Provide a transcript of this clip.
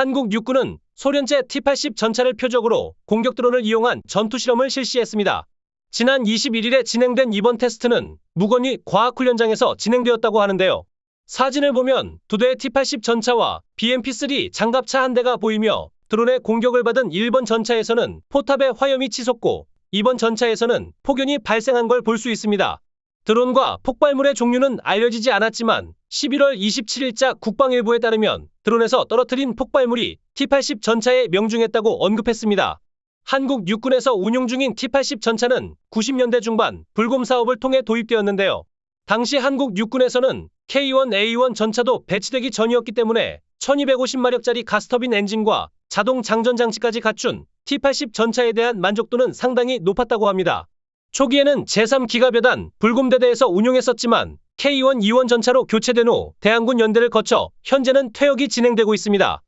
한국 육군은 소련제 T-80 전차를 표적으로 공격 드론을 이용한 전투 실험을 실시했습니다. 지난 21일에 진행된 이번 테스트는 무건위 과학훈련장에서 진행되었다고 하는데요. 사진을 보면 두 대의 T-80 전차와 BMP-3 장갑차 한 대가 보이며 드론의 공격을 받은 1번 전차에서는 포탑의 화염이 치솟고 2번 전차에서는 폭연이 발생한 걸 볼 수 있습니다. 드론과 폭발물의 종류는 알려지지 않았지만 11월 27일자 국방일보에 따르면 드론에서 떨어뜨린 폭발물이 T-80 전차에 명중했다고 언급했습니다. 한국 육군에서 운용 중인 T-80 전차는 90년대 중반 불곰 사업을 통해 도입되었는데요. 당시 한국 육군에서는 K1A1 전차도 배치되기 전이었기 때문에 1250마력짜리 가스터빈 엔진과 자동 장전 장치까지 갖춘 T-80 전차에 대한 만족도는 상당히 높았다고 합니다. 초기에는 제3기갑여단 불곰대대에서 운용했었지만 K1, 2원 전차로 교체된 후 대한군 연대를 거쳐 현재는 퇴역이 진행되고 있습니다.